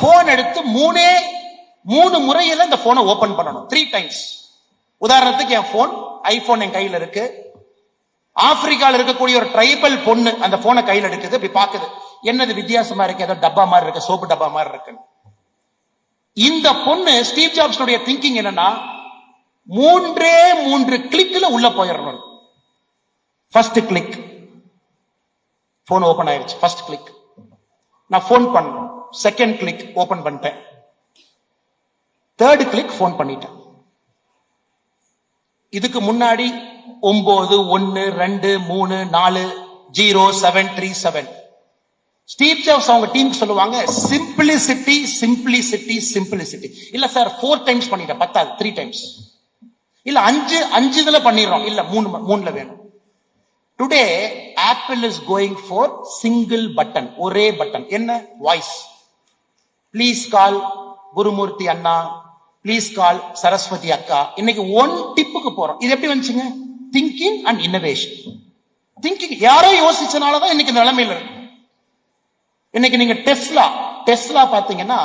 Phone எடுத்து மூணே மூணு முறையில இந்த போனை ஓபன் பண்ணணும். த்ரீ டைம்ஸ் உதாரணத்துக்கு என் போன் ஐபோன் என் கையில இருக்கு. ஆப்பிரிக்கால இருக்கக்கூடிய ஒரு ட்ரைபல் பொண்ணு அந்த போனை கையில எடுக்குது. இப்படி பாக்குது என்னது வித்தியாசமா இருக்கு? ஏதோ டப்பா மாதிரி இருக்கு சோப்பு டப்பா மாதிரி இருக்கு. இந்த பொண்ணு ஸ்டீவ் ஜாப்ஸ் திங்கிங் என்னன்னா மூன்றே மூன்று கிளிக்ல உள்ள போயிடணும். ஃபர்ஸ்ட் கிளிக் போன் ஓபன் ஆயிடுச்சு ஃபர்ஸ்ட் கிளிக் நான் ஃபோன் பண்ணணும். செகண்ட் கிளிக் ஓபன் பண்ணிட்டேன். தேர்டு கிளிக் ஃபோன் பண்ணிட்டேன். இதுக்கு முன்னாடி ஒன்பது ஒன்னு ரெண்டு மூணு நாலு zero seven three seven Steve Jobs அவங்க டீம் சொல்லுவாங்க சிம்பிளிசிட்டி சிம்பிளிசிட்டி சிம்பிளிசிட்டி இல்ல சார் ஃபோர் டைம்ஸ் பண்ணிட்டேன் பத்தாது த்ரீ டைம்ஸ் இல்ல அஞ்சு அஞ்சு இதுல பண்ணிடுறோம். இல்ல மூணு மூணுல வேணும். Today Apple is going for single button ஒரே பட்டன் என்ன? வாய்ஸ் ப்ளீஸ் கால் குருமூர்த்தி அண்ணா ப்ளீஸ் கால் சரஸ்வதி அக்கா இன்னைக்கு ஒன் டிப்புக்கு போறோம். இது எப்படி வந்துச்சுங்க? திங்கிங் அண்ட் இன்னோவேஷன் திங்கிங் யாரோ யோசிச்சனாலதான் இன்னைக்கு இந்த நிலைமையில இருக்கு. இன்னைக்கு நீங்க டெஸ்லா டெஸ்லா பாத்தீங்கன்னா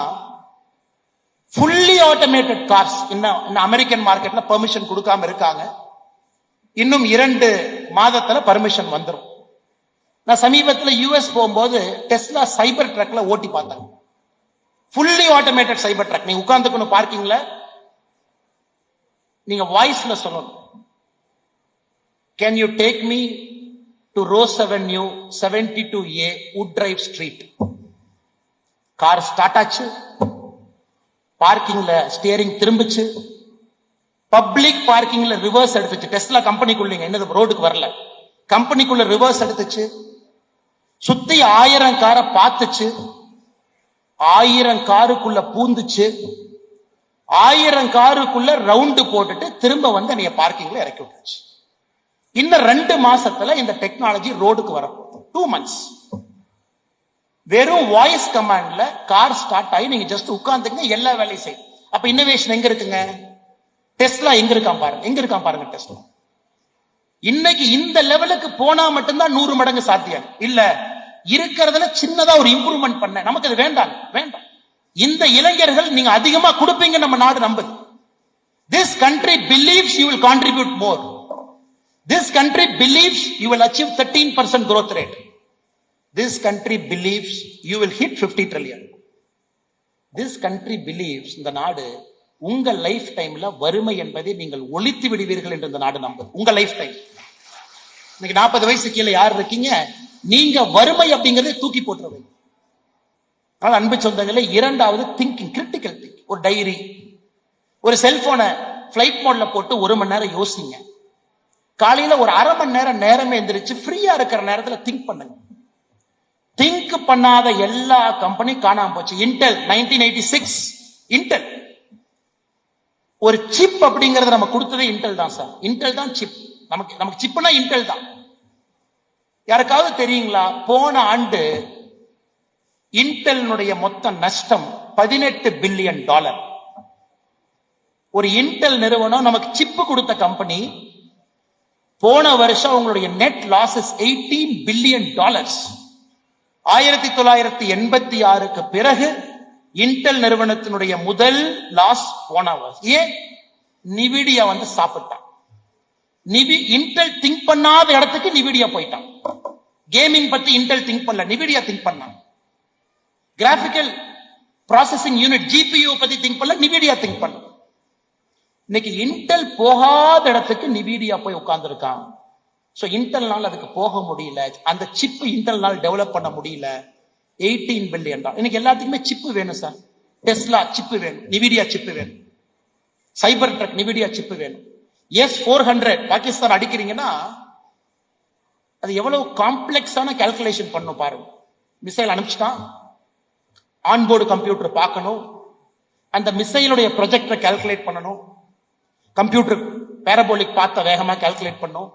ஃபுல்லி ஆட்டோமேட்டட் கார்ஸ் இன்னும் அமெரிக்கன் மார்க்கெட்ல பெர்மிஷன் கொடுக்காம இருக்காங்க. இன்னும் இரண்டு மாதத்துல பர்மிஷன் வந்துடும் நான் சமீபத்தில் யூஎஸ் போகும்போது டெஸ்லா சைபர் ட்ரக்ல ஓட்டி பார்த்தேன். ஃபுல்லி ஆட்டோமேட்டட் சைபர் ட்ரக் நீங்க உட்காந்துக்கணும் பார்க்கிங்ல நீங்க வாய்ஸ்ல சொல்லணும். Can you take me to Rose Avenue seventy two A Wood Drive Street car start ஆச்சு. பார்க்கிங்ல ஸ்டியரிங் திரும்பிச்சு. பப்ளிக் பார்க்கிங்ல ரிவர்ஸ் எடுத்துச்சு. டெஸ்ட்ல கம்பெனிக்குள்ளீங்க என்னது ரோடுக்கு வரல. கம்பெனிக்குள்ள ரிவர்ஸ் எடுத்துச்சு. சுத்தி ஆயிரம் காரை பார்த்துச்சு. ஆயிரம் காருக்குள்ள பூந்துச்சு. ஆயிரம் காருக்குள்ள ரவுண்டு போட்டுட்டு திரும்ப வந்து என்னைய பார்க்கிங்ல இறக்கி விட்டுருச்சு. இன்னும் ரெண்டு மாசத்துல இந்த டெக்னாலஜி ரோடுக்கு வரப்போகுது. டூ மந்த்ஸ் வெறும் வாய்ஸ் கமாண்ட்ல கார் ஸ்டார்ட் ஆகி நீங்க ஜஸ்ட் உட்கார்ந்துங்க எல்லா வேலையும் செய்யும் அப்ப இன்னோவேஷன் எங்க இருக்குங்க? டெஸ்லா எங்க இருக்கான் பாருங்க. எங்க இருக்கான் பாருங்க டெஸ்ட்லாம் இன்னைக்கு இந்த லெவலுக்கு போனா மட்டும்தான் நூறு மடங்கு சாத்தியம். இல்ல இருக்கிறதுல சின்னதா ஒரு இம்ப்ரூவ்மெண்ட் பண்ண. நமக்கு அது வேண்டாம் வேண்டாம். இந்த இளைஞர்கள் நீங்க அதிகமா கொடுப்பீங்க நம்ம நாடு நம்புது. This country believes you will contribute more this country believes you will achieve thirteen percent growth rate this country believes you will hit fifty trillion this country believes இந்த நாடு உங்க லைஃப் டைம்ல வறுமை என்பதை நீங்கள் ஒழித்து விடுவீர்கள் என்று இந்த நாடு நம்புது. உங்க லைஃப் டைம் இன்னைக்கு நாற்பது வயசு கீழே யார் இருக்கீங்க? நீங்க வறுமை அப்படிங்கறத தூக்கி போட்டுருவீங்க ஆனால் அன்பு சொந்தங்களே இரண்டாவது திங்கிங் கிரிட்டிக்கல் திங்க் ஒரு டைரி ஒரு செல்போனை ஃபிளைட் மோட்ல போட்டு ஒரு மணி நேரம் யோசிங்க. காலையில ஒரு அரை மணி நேரம் நேரமே எந்திரிச்சு ஃப்ரீயா இருக்கிற நேரத்துல திங்க் பண்ணுங்க. திங்க் பண்ணாத எல்லா கம்பெனி காணாம போச்சு. Intel nineteen eighty six Intel ஒரு சிப் அப்படிங்கறத நம்ம கொடுத்ததே இன்டெல் தான் சார். இன்டெல் தான் சிப் நமக்கு நமக்கு சிப்னா இன்டெல் தான். யாருக்காவது தெரியுங்களா? போன ஆண்டு இன்டெல்னுடைய மொத்த நஷ்டம் பதினெட்டு பில்லியன் டாலர். ஒரு இன்டெல் நிறுவனம் நமக்கு சிப்பு கொடுத்த கம்பெனி போன வருஷம் அவங்களுடைய net losses eighteen billion dollars ஆயிரத்தி தொள்ளாயிரத்தி எண்பத்தி ஆறுக்கு பிறகு இன்டெல் நிறுவனத்தினுடைய முதல் லாஸ் போன வருஷம். ஏன்? நிவிடியா வந்து சாப்பிட்டான். நிவி இன்டெல் திங்க் பண்ணாத இடத்துக்கு நிவிடியா போயிட்டான். கேமிங் பத்தி இன்டெல் திங்க் பண்ணல நிவிடியா திங்க் பண்ணான். கிராபிக்கல் ப்ராசஸிங் யூனிட் ஜிபியூ பத்தி திங்க் பண்ணல நிவிடியா திங்க் பண்ண. இன்னைக்கு இன்டெல் போகாத இடத்துக்கு நிவிடியா போய் உட்கார்ந்துருக்கான். ஸோ இன்டெல்னால அதுக்கு போக முடியல. அந்த சிப்பு இன்டெல்னால் டெவலப் பண்ண முடியல. எயிட்டீன் பில்லியன் தான். இன்னைக்கு எல்லாத்துக்குமே சிப்பு வேணும் சார் டெஸ்லா சிப்பு வேணும் நிவிடியா சிப்பு வேணும். சைபர் ட்ரக் நிவிடியா சிப்பு வேணும். எஸ் ஃபோர் ஹண்ட்ரட் பாகிஸ்தான் அடிக்கிறீங்கன்னா அது எவ்வளவு காம்ப்ளெக்ஸான கால்குலேஷன் பண்ணும் பாருங்க மிசைல் அனுப்பிச்சிட்டான். ஆன்போர்டு கம்ப்யூட்டர் பார்க்கணும். அந்த மிசைலுடைய ப்ரொஜெக்டரை கால்குலேட் பண்ணணும். கம்ப்யூட்டர் பேரபோலிக் பார்த்த வேகமாக கால்குலேட் பண்ணும்.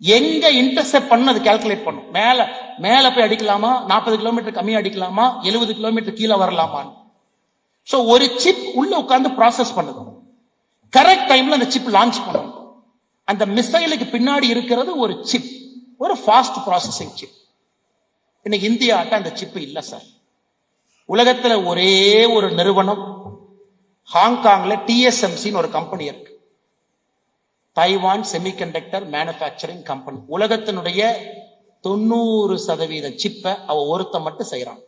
எங்க இன்டர்செப்ட் பண்ணு அது கால்குலேட் பண்ணும். மேல மேல போய் அடிக்கலாமா? நாற்பது கிலோமீட்டர் கம்மியா அடிக்கலாமா? எழுபது கிலோமீட்டர் கீழே வரலாமான்னு. ஸோ ஒரு சிப் உள்ள உட்காந்து ப்ராசஸ் பண்ணுது. கரெக்ட் டைம்ல அந்த சிப் லான்ச் பண்ணணும். அந்த மிசைலுக்கு பின்னாடி இருக்கிறது ஒரு சிப் ஒரு ஃபாஸ்ட் ப்ராசஸிங் சிப் இன்னைக்கு இந்தியாட்ட அந்த சிப் இல்லை சார் உலகத்துல ஒரே ஒரு நிறுவனம் ஹாங்காங்ல டிஎஸ்எம்சின்னு ஒரு கம்பெனி இருக்கு. தைவான் செமிகண்டக்டர் மேனுஃபேக்சரிங் கம்பெனி உலகத்தினுடைய தொண்ணூறு சதவீத சிப்பை அவ ஒருத்த மட்டும் செய்யறான்.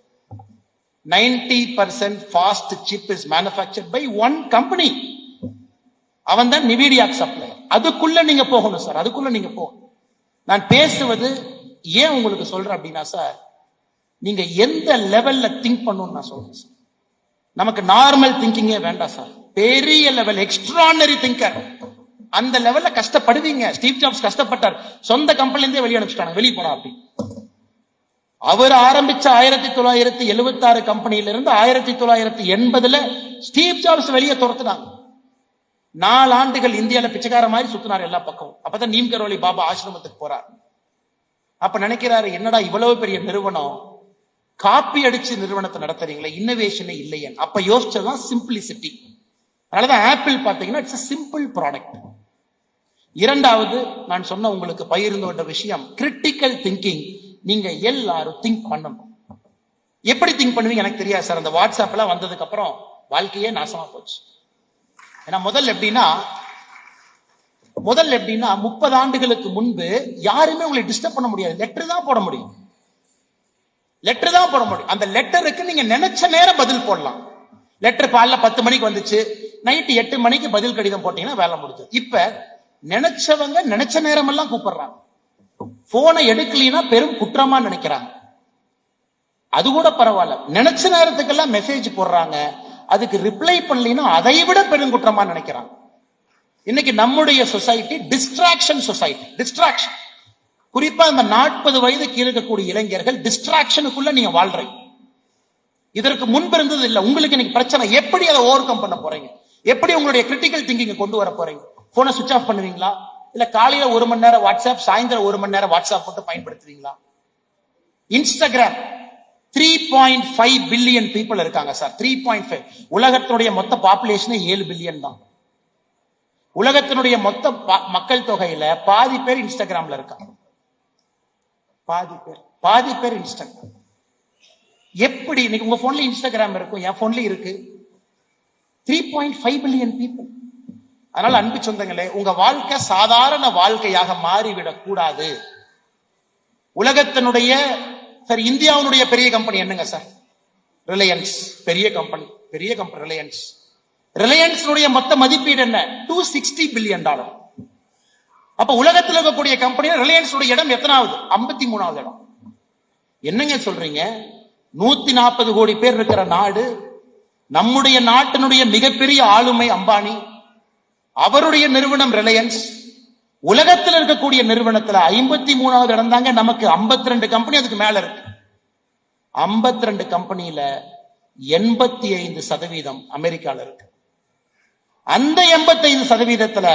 Ninety percent fast chip is manufacture by one company அவன் தான் நிவிடியாக் சப்ளை அதுக்குள்ள நீங்க போகணும் சார் அதுக்குள்ள நீங்க போகணும் நான் பேசுவது ஏன் உங்களுக்கு சொல்றேன் அப்படின்னா சார் நீங்க எந்த லெவல்ல திங்க் பண்ணணும்னு நான் சொல்றேன் சார் நமக்கு நார்மல் திங்கிங்கே வேண்டாம் சார் பெரிய லெவல் எக்ஸ்ட்ரானரி திங்கர் அந்த லெவல்ல கஷ்டப்படுவீங்க. Steve jobs கஷ்டப்பட்டார். சொந்த கம்பெனிலேருந்தே வெளியே அனுப்பிச்சிட்டாங்க. வெளியே போனா அப்படி. அவர் ஆரம்பிச்ச ஆயிரத்தி தொள்ளாயிரத்தி எழுபத்தி ஆறு கம்பெனியில இருந்து ஆயிரத்தி தொள்ளாயிரத்தி எண்பதுல ஸ்டீவ் ஜாப்ஸ் வெளியே துரத்துனாங்க. நாலு ஆண்டுகள் இந்தியால பிச்சைக்கார மாதிரி சுத்தினார் எல்லா பக்கமும். அப்பதான் நீம் கரோலி பாபா ஆசிரமத்துக்கு போறார். அப்ப நினைக்கிறாரு என்னடா இவ்வளவு பெரிய நிறுவனம்? காப்பி அடிச்சு நிறுவனத்தை நடத்துறீங்களே இன்னோவேஷனே இல்லையே அப்ப யோசிச்சதுதான் சிம்பிளிசிட்டி அதனாலதான் ஆப்பிள் பாத்தீங்கன்னா இட்ஸ் சிம்பிள் ப்ராடக்ட் இரண்டாவது நான் சொன்ன உங்களுக்கு பகிர்ந்து கொண்ட விஷயம் கிரிட்டிக்கல் திங்கிங் நீங்க எல்லாரும் திங்க் பண்ணணும். எப்படி திங்க் பண்ணுவீங்க? எனக்கு தெரியாது சார். அந்த வாட்ஸ்அப்லாம் வந்ததுக்கு அப்புறம் வாழ்க்கையே நாசமா போச்சு. ஏன்னா முதல் எப்படின்னா முதல் எப்படின்னா முப்பது ஆண்டுகளுக்கு முன்பு யாருமே உங்களை டிஸ்டர்ப் பண்ண முடியாது. லெட்டர் தான் போட முடியும். லெட்டர் தான் போட முடியும். அந்த லெட்டருக்கு நீங்க நினைச்ச நேரம் பதில் போடலாம். லெட்டர் காலைல பத்து மணிக்கு வந்துச்சு. நைட்டு எட்டு மணிக்கு பதில் கடிதம் போட்டீங்கன்னா வேலை முடிச்சு இப்ப நினைச்சவங்க நினைச்ச நேரம் எல்லாம் கூப்பிடுறாங்க. போனை எடுக்கலைன்னா பெரும் குற்றமா நினைக்கிறாங்க. அது கூட பரவாயில்ல. நினைச்ச நேரத்துக்கெல்லாம் மெசேஜ் போடுறாங்க. அதுக்கு ரிப்ளை பண்ணலைன்னா அதை விட பெருங்குற்றமா நினைக்கிறான். இன்னைக்கு நம்முடைய சொசைட்டி டிஸ்ட்ராக்ஷன் சொசைட்டி டிஸ்ட்ராக்ஷன் குறிப்பா இந்த நாற்பது வயதுக்கு இருக்கக்கூடிய இளைஞர்கள் டிஸ்ட்ராக்ஷனுக்குள்ள நீங்க வாழ்றீங்க. இதற்கு முன்பு இருந்தது இல்லை. உங்களுக்கு இன்னைக்கு பிரச்சனை. எப்படி அதை ஓவர் கம் பண்ண போறீங்க? எப்படி உங்களுடைய கிரிட்டிக்கல் திங்கிங் கொண்டு வர போறீங்க? போனை சுவிச் ஆஃப் பண்ணுவீங்களா? இல்ல காலையில ஒரு மணி நேரம் வாட்ஸ்அப் சாயந்தரம் ஒரு மணி நேரம் வாட்ஸ்அப் போட்டு பயன்படுத்துவீங்களா? Instagram three point five billion people இருக்காங்க சார் த்ரீ பாயிண்ட் ஃபைவ் உலகத்தினுடைய மொத்த பாப்புலேஷனே ஏழு பில்லியன் தான். உலகத்தினுடைய மொத்த பா- மக்கள் தொகையில பாதி பேர் இன்ஸ்டாகிராம்ல இருக்காங்க. பாதி பேர். பாதி பேர் இன்ஸ்டாகிராம் எப்படி இன்னைக்கு உங்க போன்ல இன்ஸ்டாகிராம் இருக்கும்? என் போன்ல இருக்கு. Three point five billion people அதனால அன்பு சொந்தங்களே உங்க வாழ்க்கை சாதாரண வாழ்க்கையாக மாறிவிடக் கூடாது உலகத்தினுடைய சார் இந்தியாவினுடைய பெரிய கம்பெனி என்னங்க சார்? ரிலையன்ஸ் பெரிய கம்பெனி பெரிய கம்பெனி ரிலையன்ஸ் ரிலையன்ஸ் மொத்த மதிப்பீடு என்ன? டூ சிக்ஸ்டி பில்லியன் டாலர் அப்ப உலகத்தில் இருக்கக்கூடிய கம்பெனி ரிலையன்ஸ் இடம் எத்தனாவது? ஐம்பத்தி மூணாவது இடம். என்னங்க சொல்றீங்க? நூத்தி நாற்பது கோடி பேர் இருக்கிற நாடு நம்முடைய நாட்டினுடைய மிகப்பெரிய ஆளுமை அம்பானி அவருடைய நிறுவனம் ரிலையன்ஸ் உலகத்தில் இருக்கக்கூடிய நிறுவனத்துல ஐம்பத்தி மூணாவது இடம் தாங்க நமக்கு 52 ரெண்டு கம்பெனி அதுக்கு மேல இருக்கு. 52 ரெண்டு கம்பெனியில எண்பத்தி ஐந்து சதவீதம் அமெரிக்கால இருக்கு. அந்த 85% சதவீதத்துல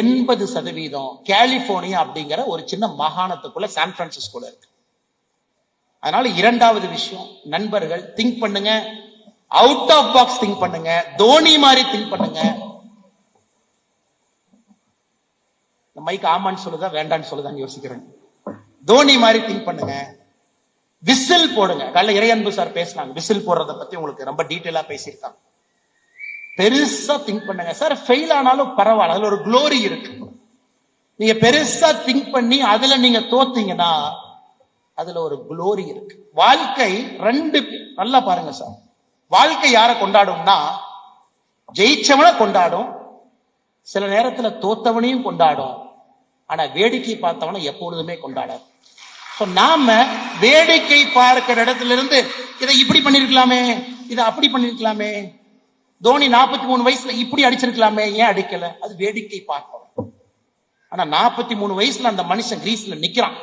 எண்பது சதவீதம் கலிபோர்னியா அப்படிங்கிற ஒரு சின்ன மாகாணத்துக்குள்ள சான் பிரான்சிஸ்கோல இருக்கு. அதனால இரண்டாவது விஷயம் நண்பர்கள் திங்க் பண்ணுங்க. அவுட் ஆஃப் பாக்ஸ் திங்க் பண்ணுங்க. தோனி மாதிரி திங்க் பண்ணுங்க இந்த மைக் ஆமான்னு சொல்லுதா வேண்டான்னு சொல்லுதான்னு யோசிக்கிறேன். தோனி மாதிரி திங்க் பண்ணுங்க. விசில் போடுங்க. காலைல இறையன்பு சார் பேசினாங்க. விசில் போடுறத பத்தி உங்களுக்கு ரொம்ப டீட்டெயிலா பேசியிருக்காங்க. பெருசா திங்க் பண்ணுங்க. சார் ஃபெயில் ஆனாலும் பரவாயில்ல. அதுல ஒரு குளோரி இருக்கு. நீங்க பெருசா திங்க் பண்ணி அதுல நீங்க தோத்தீங்கன்னா அதுல ஒரு குளோரி இருக்கு. வாழ்க்கை ரெண்டு நல்லா பாருங்க சார் வாழ்க்கை யாரை கொண்டாடும்னா ஜெயிச்சவனை கொண்டாடும். சில நேரத்துல தோத்தவனையும் கொண்டாடும். ஆனா வேடிக்கை பார்த்தவனை எப்பொழுதுமே கொண்டாடாது நாம வேடிக்கை பார்க்கிற இடத்துல இருந்து இதை இப்படி பண்ணிருக்கலாமே இதை அப்படி பண்ணிருக்கலாமே. தோனி 43 மூணு வயசுல இப்படி அடிச்சிருக்கலாமே ஏன் அடிக்கல? அது வேடிக்கை பார்ப்பவன். ஆனா 43 மூணு வயசுல அந்த மனுஷன் கிரீஸ்ல நிக்கிறான்.